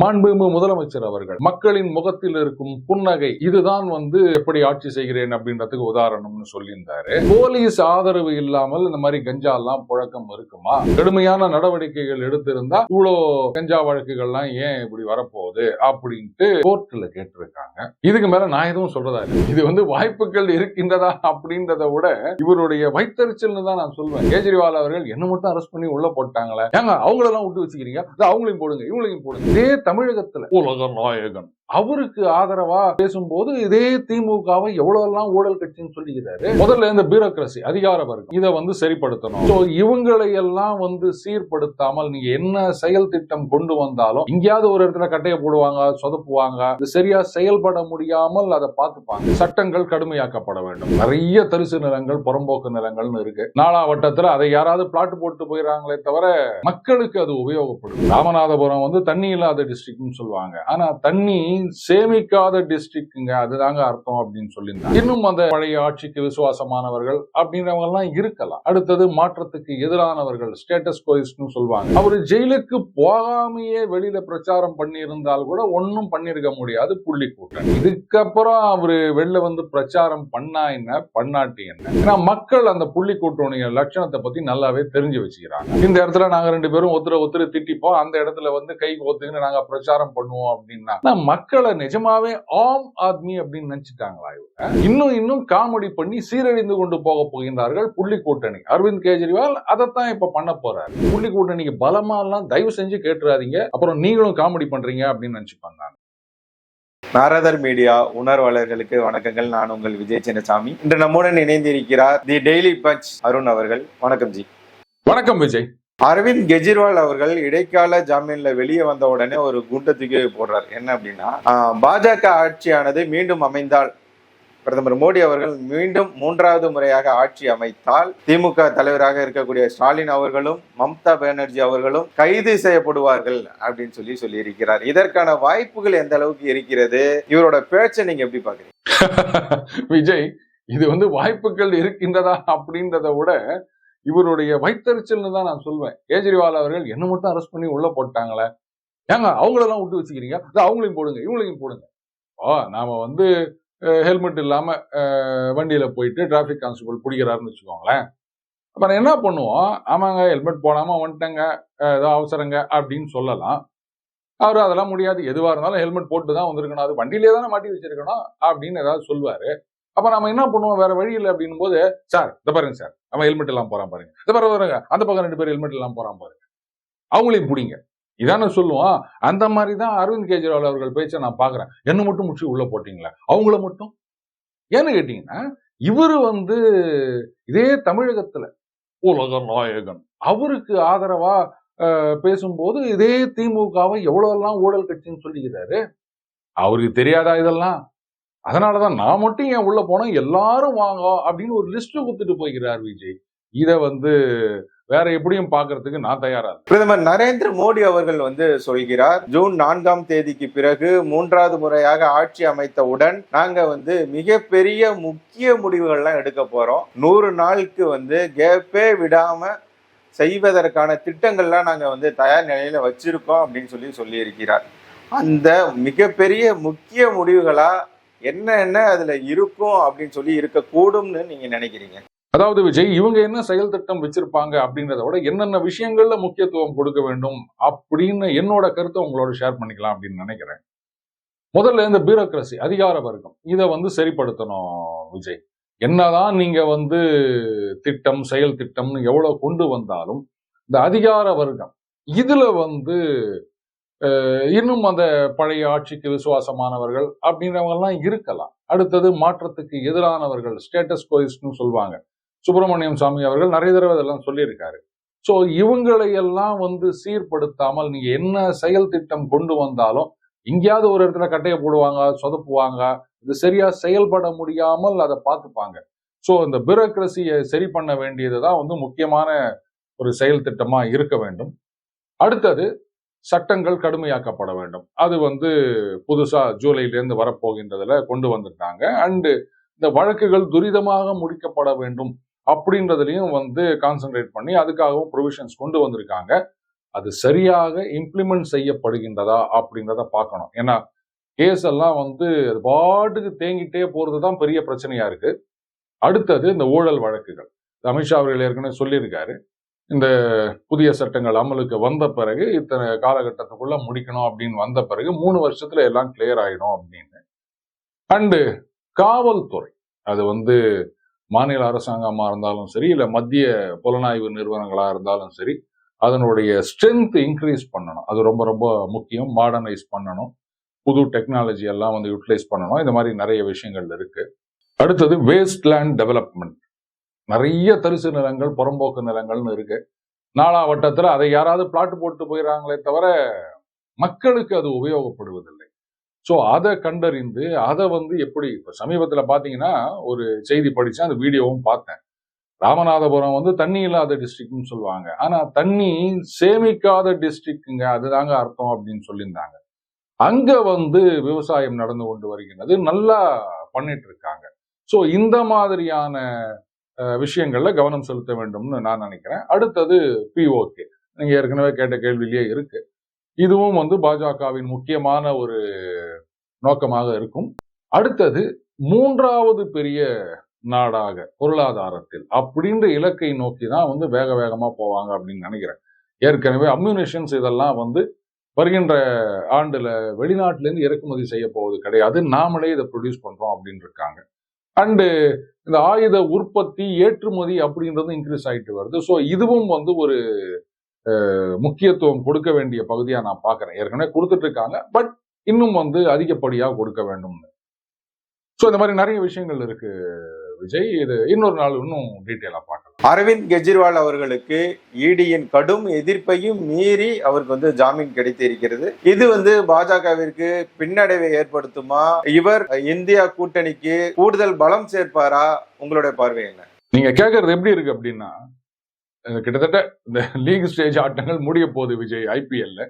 மாண்புமிகு முதலமைச்சர் அவர்கள் மக்களின் முகத்தில் இருக்கும் புன்னகை இதுதான் வந்து எப்படி ஆட்சி செய்கிறேன் அப்படின்றதுக்கு உதாரணம்னு சொல்லியிருந்தாரு. போலீஸ் ஆதரவு இல்லாமல் இந்த மாதிரி கஞ்சா எல்லாம் புழக்கம் இருக்குமா? கடுமையான நடவடிக்கைகள் எடுத்திருந்தா இவ்வளோ கஞ்சா வழக்குகள்லாம் ஏன் இப்படி வரப்போகுது அப்படின்ட்டு கோர்ட்ல கேட்டிருக்காங்க. இதுக்கு மேல நான் எதுவும் சொல்றதா இல்லை. இது வந்து வாய்ப்புகள் இருக்கின்றதா அப்படின்றத விட இவருடைய வைத்தறிச்சல்னு தான் நான் சொல்வேன். கேஜ்ரிவால் அவர்கள் என்ன மட்டும் அரெஸ்ட் பண்ணி உள்ள போட்டாங்களே. ஏங்க அவங்களெல்லாம் விட்டு வச்சுக்கிறீங்க? அவங்களையும் போடுங்க இவங்களையும் போடுங்க. தமிழகத்துல. உலக நாயகன் அவருக்கு ஆதரவா பேசும்போது இதே திமுகவை எவ்வளவு ஊழல் கட்சின்னு சொல்லிக்கிறாரு முதல்ல இந்த பியூரோக்ரசி அதிகார வர்க்கம் இதை வந்து சரிப்படுத்தணும். ஸோ இவங்களை எல்லாம் வந்து சீர்படுத்தாமல் நீங்க என்ன செயல் திட்டம் கொண்டு வந்தாலும் எங்கேயாவது ஒரு இடத்துல கட்டையை போடுவாங்க சொதப்புவாங்க இது சரியா செயல்பட முடியாமல் அதை பார்த்துப்பாங்க. சட்டங்கள் கடுமையாக்கப்பட வேண்டும். நிறைய தரிசு நிலங்கள் புறம்போக்கு நிலங்கள்னு இருக்கு. நாலாவட்டத்துல அதை யாராவது பிளாட் போட்டு போயிடறாங்களே தவிர மக்களுக்கு அது உபயோகப்படும். ராமநாதபுரம் வந்து தண்ணி இல்லாத டிஸ்ட்ரிக்ட்னு சொல்லுவாங்க. ஆனா தண்ணி சேமிக்காத டிஸ்ட்ரிக்ட்ங்க அதுதாங்க அர்த்தம் அப்படின்னு சொல்லியிருந்தாங்க. இன்னும் அந்த பழைய ஆட்சிக்கு விசுவாசமானவர்கள் அப்படின்றவங்க எல்லாம் இருக்கலாம். அடுத்தது மாற்றத்துக்கு எதிரானவர்கள் ஸ்டேட்டஸ் கோயிஸ்ட்னு சொல்லுவாங்க. அவர் ஜெயிலுக்கு போகாமையே வெளியில பிரச்சாரம் பண்ணியிருந்தால் கூட ஒன்னும் பண்ணிருக்க முடியாது புள்ளி கூட்டம். இதுக்கப்புறம் அவரு வெளில வந்து பிரச்சாரம் பண்ணா என்ன? பண்ணாட்டி என்ன? ஏன்னா மக்கள் அந்த புள்ளி கூட்டணிய லட்சணத்தை பத்தி நல்லாவே தெரிஞ்சு வச்சுக்கிறாங்க. இந்த இடத்துல நாங்க ரெண்டு பேரும் ஒருத்தர ஒருத்தர் திட்டிப்போம். அந்த இடத்துல வந்து கை கோத்துக்கின்னு நாங்க பிரச்சாரம் பண்ணுவோம் அப்படின்னா மக்களை நிஜமாவே ஆம் ஆத்மி அப்படின்னு நினைச்சிட்டாங்களா இவங்க? இன்னும் இன்னும் காமெடி பண்ணி சீரழிந்து கொண்டு போக போகின்றார்கள் புள்ளி கூட்டணி. அரவிந்த் கெஜ்ரிவால் அதைத்தான் இப்ப பண்ண போறாரு. புள்ளி கூட்டணிக்கு பலமா எல்லாம் தயவு செஞ்சு கேட்டுறாதீங்க. அப்புறம் நீங்களும் காமெடி பண்றீங்க அப்படின்னு நினைச்சுப்பாங்க நான். நாரதர் மீடியா உணர்வாளர்களுக்கு வணக்கங்கள். நான் உங்கள் விஜய் சின்னசாமி. இன்று நம்முடன் இணைந்திருக்கிறார் தி டெய்லி பஞ்ச் அருண் அவர்கள். வணக்கம் ஜி. வணக்கம் விஜய். அரவிந்த் கெஜ்ரிவால் அவர்கள் இடைக்கால ஜாமீன்ல வெளியே வந்த உடனே ஒரு குண்டை தூக்கி போடுறார். என்ன அப்படின்னா பாஜக ஆட்சியானது மீண்டும் அமைந்தால் பிரதமர் மோடி அவர்கள் மீண்டும் மூன்றாவது முறையாக ஆட்சி அமைத்தால் திமுக தலைவராக இருக்கக்கூடிய ஸ்டாலின் அவர்களும் மம்தா பானர்ஜி அவர்களும் கைது செய்யப்படுவார்கள் அப்படின்னு சொல்லி சொல்லியிருக்கிறார். இதற்கான வாய்ப்புகள் எந்த அளவுக்கு இருக்கிறது? இவரோட பேச்சை நீங்க எப்படி பாக்குறீங்க? விஜய் இது வந்து வாய்ப்புகள் இருக்கின்றதா அப்படின்றத விட இவருடைய வைத்தறிச்சல்னு தான் நான் சொல்வேன். கேஜ்ரிவால் அவர்கள் என்ன மட்டும் அரெஸ்ட் பண்ணி உள்ள போட்டாங்களே? ஏங்க அவங்களெல்லாம் விட்டு வச்சுக்கிறீங்க? அவங்களையும் போடுங்க இவங்களையும் போடுங்க. ஓ நாம வந்து ஹெல்மெட் இல்லாம வண்டியில போயிட்டு டிராபிக் கான்ஸ்டபிள் பிடிக்கிறாருன்னு வச்சுக்கோங்களேன். அப்புறம் என்ன பண்ணுவோம்? ஆமாங்க ஹெல்மெட் போடாம வந்துட்டேங்க ஏதோ அவசரங்க அப்படின்னு சொல்லலாம். அவர் அதெல்லாம் முடியாது. எதுவாக இருந்தாலும் ஹெல்மெட் போட்டு தான் வந்திருக்கணும். அது வண்டியிலே தானே மாட்டி வச்சிருக்கணும் அப்படின்னு ஏதாவது சொல்லுவாரு. அப்ப நம்ம என்ன பண்ணுவோம்? வேற வழி இல்லை அப்படின்னும் போது சார் இந்த பாருங்க சார். நம்ம ஹெல்மெட் எல்லாம் போறான் பாருங்க. இந்த பாருங்க பாருங்க. அந்த பக்கம் ரெண்டு பேர் ஹெல்மெட் எல்லாம் போறான் பாருங்க. அவங்களையும் பிடிங்க. இதானே சொல்லுவோம் அந்த மாதிரி தான் அரவிந்த் கெஜ்ரிவால் அவர்கள் பேச்சை நான் பாக்குறேன். என்ன மட்டும் முடிச்சு உள்ள போட்டீங்களா? அவங்கள மட்டும்? ஏன்னு கேட்டீங்கன்னா இவரு வந்து இதே தமிழகத்துல உலக நாயகன். அவருக்கு ஆதரவா பேசும்போது இதே திமுகவை எவ்வளவு எல்லாம் ஊழல் கட்சின்னு சொல்லிக்கிறாரு? அவருக்கு தெரியாதா இதெல்லாம்? அதனாலதான் நான் மட்டும் ஏன் உள்ளே போனால் எல்லாரும் வாங்க அப்படின்னு ஒரு லிஸ்ட்டு கொடுத்துட்டு போய்கிறார் விஜய். இதை வந்து வேற எப்படியும் பாக்குறதுக்கு நான் தயாரா பிரதமர் நரேந்திர மோடி அவர்கள் வந்து சொல்கிறார் ஜூன் நான்காம் தேதிக்கு பிறகு மூன்றாவது முறையாக ஆட்சி அமைத்தவுடன் நாங்க வந்து மிகப்பெரிய முக்கிய முடிவுகள்லாம் எடுக்க போறோம். நூறு நாளுக்கு வந்து கேப்பே விடாம செய்வதற்கான திட்டங்கள்லாம் நாங்க வந்து தயார் நிலையில வச்சிருக்கோம் அப்படின்னு சொல்லி சொல்லியிருக்கிறார். அந்த மிகப்பெரிய முக்கிய முடிவுகளா என்ன என்ன அதுல இருக்கும் அப்படின்னு சொல்லி இருக்கக்கூடும்னு நீங்க நினைக்கிறீங்க? அதாவது விஜய் இவங்க என்ன செயல் திட்டம் வச்சிருப்பாங்க அப்படின்றத விட என்னென்ன விஷயங்கள்ல முக்கியத்துவம் கொடுக்க வேண்டும் அப்படின்னு என்னோட கருத்தை உங்களோட ஷேர் பண்ணிக்கலாம் அப்படின்னு நினைக்கிறேன். முதல்ல இந்த பியூரோக்ரஸி அதிகார வர்க்கம் இதை வந்து சரிப்படுத்தணும் விஜய். என்னதான் நீங்க வந்து திட்டம் செயல் திட்டம்னு எவ்வளவு கொண்டு வந்தாலும் இந்த அதிகார வர்க்கம் இதுல வந்து இன்னும் அந்த பழைய ஆட்சிக்கு விசுவாசமானவர்கள் அப்படின்றவங்கெல்லாம் இருக்கலாம். அடுத்தது மாற்றத்துக்கு எதிரானவர்கள் ஸ்டேட்டஸ் கோயிஸ்ட்னு சொல்லுவாங்க சுப்பிரமணியம் சாமி அவர்கள் நிறைய தடவை இதெல்லாம் சொல்லியிருக்காரு. ஸோ இவங்களை எல்லாம் வந்து சீர்படுத்தாமல் நீங்க என்ன செயல் திட்டம் கொண்டு வந்தாலும் எங்கேயாவது ஒரு இடத்துல கட்டையை போடுவாங்க சொதப்புவாங்க இது சரியா செயல்பட முடியாமல் அதை பார்த்துப்பாங்க. ஸோ இந்த பியூரோக்ரஸியை சரி பண்ண வேண்டியது தான் வந்து முக்கியமான ஒரு செயல் திட்டமா இருக்க வேண்டும். அடுத்தது சட்டங்கள் கடுமையாக்கப்பட வேண்டும். அது வந்து புதுசாக ஜூலைலேருந்து வரப்போகின்றதில் கொண்டு வந்திருக்காங்க அண்டு இந்த வழக்குகள் துரிதமாக முடிக்கப்பட வேண்டும் அப்படின்றதுலையும் வந்து கான்சென்ட்ரேட் பண்ணி அதுக்காகவும் ப்ரொவிஷன்ஸ் கொண்டு வந்திருக்காங்க. அது சரியாக இம்ப்ளிமெண்ட் செய்யப்படுகின்றதா அப்படின்றத பார்க்கணும். ஏன்னா கேஸ் எல்லாம் வந்து அது பாட்டுக்கு தேங்கிட்டே போகிறது தான் பெரிய பிரச்சனையாக இருக்குது அடுத்தது இந்த ஊழல் வழக்குகள். அமித்ஷா அவர்கள் ஏற்கனவே சொல்லியிருக்காரு. இந்த புதிய சட்டங்கள் அமலுக்கு வந்த பிறகு இத்தனை காலகட்டத்துக்குள்ள முடிக்கணும் அப்படின்னு வந்த பிறகு மூணு வருஷத்துல எல்லாம் கிளியர் ஆயிடும் அப்படின்னு. அண்டு காவல்துறை அது வந்து மாநில அரசாங்கமா இருந்தாலும் சரி இல்ல மத்திய புலனாய்வு நிறுவனங்களா இருந்தாலும் சரி அதனுடைய ஸ்ட்ரென்த் இன்க்ரீஸ் பண்ணணும். அது ரொம்ப ரொம்ப முக்கியம். மாடர்னைஸ் பண்ணணும். புது டெக்னாலஜி எல்லாம் வந்து யூட்டிலைஸ் பண்ணணும். இந்த மாதிரி நிறைய விஷயங்கள் இருக்கு. அடுத்தது வேஸ்ட் லேண்ட் டெவலப்மெண்ட் நிறைய தரிசு நிலங்கள் புறம்போக்கு நிலங்கள்னு இருக்கு. நாலாவட்டத்துல அதை யாராவது பிளாட் போட்டு போயிடறாங்களே தவிர மக்களுக்கு அது உபயோகப்படுவதில்லை. ஸோ அதை கண்டறிந்து அதை வந்து எப்படி இப்போ சமீபத்தில் பார்த்தீங்கன்னா ஒரு செய்தி படித்தேன் அந்த வீடியோவும் பார்த்தேன். ராமநாதபுரம் வந்து தண்ணி இல்லாத டிஸ்ட்ரிக்ட்னு சொல்லுவாங்க. ஆனால் தண்ணி சேமிக்காத டிஸ்ட்ரிக்ட்டுங்க அதுதாங்க அர்த்தம் அப்படின்னு சொல்லியிருந்தாங்க. அங்க வந்து விவசாயம் நடந்து கொண்டு வருகின்றது நல்லா பண்ணிட்டு இருக்காங்க. ஸோ இந்த மாதிரியான விஷயங்களில் கவனம் செலுத்த வேண்டும்னு நான் நினைக்கிறேன். அடுத்தது பிஓகே நீங்கள் ஏற்கனவே கேட்ட கேள்வியிலேயே இருக்கு. இதுவும் வந்து பாஜகவின் முக்கியமான ஒரு நோக்கமாக இருக்கும். அடுத்தது மூன்றாவது பெரிய நாடாக பொருளாதாரத்தில் அப்படின்ற இலக்கை நோக்கி தான் வந்து வேக வேகமாக போவாங்க அப்படின்னு நினைக்கிறேன். ஏற்கனவே அம்யூனிஷன்ஸ் இதெல்லாம் வந்து வருகின்ற ஆண்டுல வெளிநாட்டிலேருந்து இறக்குமதி செய்ய போவது கிடையாது. நாமளே இதை ப்ரொடியூஸ் பண்றோம் அப்படின்னு இருக்காங்க. அண்டு இந்த ஆயுத உற்பத்தி ஏற்றுமதி அப்படின்றது இன்க்ரீஸ் ஆயிட்டு வருது. ஸோ இதுவும் வந்து ஒரு முக்கியத்துவம் கொடுக்க வேண்டிய பகுதியாக நான் பார்க்குறேன். ஏற்கனவே கொடுத்துட்டு இருக்காங்க பட் இன்னும் வந்து அதிகப்படியாக கொடுக்க வேண்டும்னு ஸோ இந்த மாதிரி நிறைய விஷயங்கள் இருக்கு விஜய். இது இன்னொரு நாள் இன்னும் டீட்டெயிலாக பார்க்கலாம். அரவிந்த் கெஜ்ரிவால் அவர்களுக்கு இடியின் கடும் எதிர்ப்பையும் மீறி அவருக்கு வந்து ஜாமீன் கிடைத்திருக்கிறது. இது வந்து பாஜகவிற்கு பின்னடைவை ஏற்படுத்துமா? இவர் இந்தியா கூட்டணிக்கு கூடுதல் பலம் சேர்ப்பாரா? உங்களுடைய பார்வை என்ன? நீங்க கேட்கறது எப்படி இருக்கு அப்படின்னா கிட்டத்தட்ட இந்த லீக் ஸ்டேஜ் ஆட்டங்கள் முடிய போகுது விஜய் ஐபிஎல்ல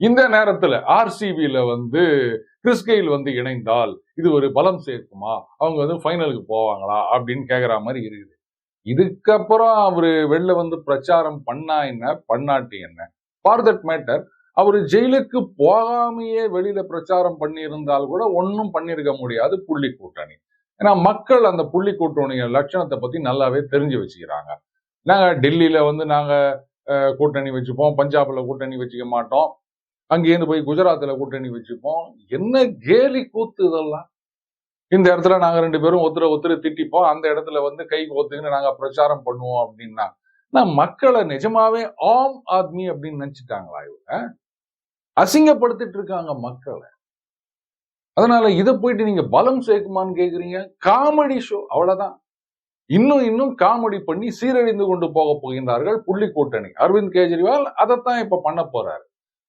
இந்த நேரத்துல ஆர்சிபியில வந்து கிறிஸ்கெயில் வந்து இணைந்தால் இது ஒரு பலம் சேர்க்குமா? அவங்க வந்து ஃபைனலுக்கு போவாங்களா? அப்படின்னு கேக்குற மாதிரி இருக்குது. இதுக்கப்புறம் அவர் வெளில வந்து பிரச்சாரம் பண்ணா என்ன? பண்ணாட்டி என்ன? ஃபார் தட் மேட்டர் அவர் ஜெயிலுக்கு போகாமையே வெளியில பிரச்சாரம் பண்ணியிருந்தால் கூட ஒன்றும் பண்ணியிருக்க முடியாது புள்ளி கூட்டணி. ஏன்னா மக்கள் அந்த புள்ளி கூட்டணிய லட்சணத்தை பத்தி நல்லாவே தெரிஞ்சு வச்சுக்கிறாங்க. நாங்க டெல்லியில வந்து நாங்க கூட்டணி வச்சுப்போம் பஞ்சாப்ல கூட்டணி வச்சுக்க மாட்டோம். அங்கேருந்து போய் குஜராத்தில் கூட்டணி வச்சுப்போம். என்ன கேலி கூத்து இதெல்லாம்? இந்த இடத்துல நாங்க ரெண்டு பேரும் ஒருத்தர ஒருத்தர் திட்டிப்போம். அந்த இடத்துல வந்து கை கோத்துக்கின்னு நாங்க பிரச்சாரம் பண்ணுவோம் அப்படின்னா நான் மக்களை நிஜமாவே ஆம் ஆத்மி அப்படின்னு நினைச்சிட்டாங்களா இவங்க? அசிங்கப்படுத்திட்டு இருக்காங்க மக்களை. அதனால இதை போயிட்டு நீங்க பலம் சேர்க்குமான்னு கேக்குறீங்க? காமெடி ஷோ அவ்வளவுதான். இன்னும் இன்னும் காமெடி பண்ணி சீரழிந்து கொண்டு போக போகின்றார்கள் புள்ளி கூட்டணி. அரவிந்த் கெஜ்ரிவால் அதைத்தான் இப்ப பண்ண போறாரு.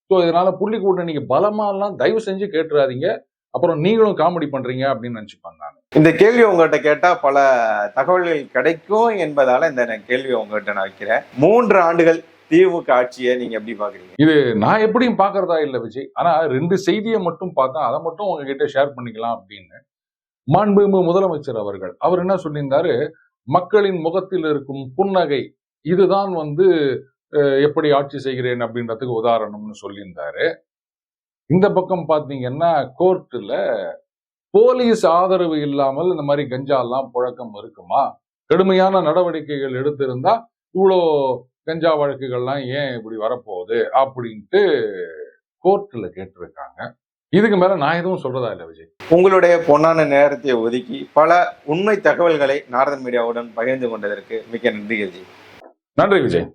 ஸோ இதனால புள்ளி கூட்டணிக்கு பலமா எல்லாம் தயவு செஞ்சு கேட்டுறாதீங்க. அப்புறம் நீங்களும் காமெடி பண்றீங்க அப்படின்னு நினைச்சுப்பாங்க நான். இந்த கேள்வி உங்ககிட்ட கேட்டா பல தகவல்கள் கிடைக்கும் என்பதால இந்த கேள்வி உங்ககிட்ட நான் வைக்கிறேன். மூன்று ஆண்டுகள் திமுக ஆட்சியை நீங்க எப்படி பாக்குறீங்க இது நான் எப்படியும் பாக்குறதா இல்ல விஜய். ஆனா ரெண்டு செய்தியை மட்டும் பார்த்தா அதை மட்டும் உங்ககிட்ட ஷேர் பண்ணிக்கலாம் அப்படின்னு. மாண்புமிகு முதலமைச்சர் அவர்கள் அவர் என்ன சொல்லியிருந்தாரு? மக்களின் முகத்தில் இருக்கும் புன்னகை இதுதான் வந்து எப்படி ஆட்சி செய்கிறேன் அப்படின்றதுக்கு உதாரணம்னு சொல்லியிருந்தாரு. இந்த பக்கம் பாத்தீங்கன்னா கோர்ட்டுல போலீஸ் ஆதரவு இல்லாமல் இந்த மாதிரி கஞ்சாலாம் புழக்கம் இருக்குமா? கடுமையான நடவடிக்கைகள் எடுத்திருந்தா இவ்வளோ கஞ்சா வழக்குகள்லாம் ஏன் இப்படி வரப்போகுது? அப்படின்ட்டு கோர்ட்ல கேட்டிருக்காங்க. இதுக்கு மேல நான் எதுவும் சொல்றதா இல்லை விஜய். உங்களுடைய பொன்னான நேரத்தை ஒதுக்கி பல உண்மை தகவல்களை நாரதன் மீடியாவுடன் பகிர்ந்து கொண்டதற்கு மிக்க நன்றி கஜி நன்றி விஜய்.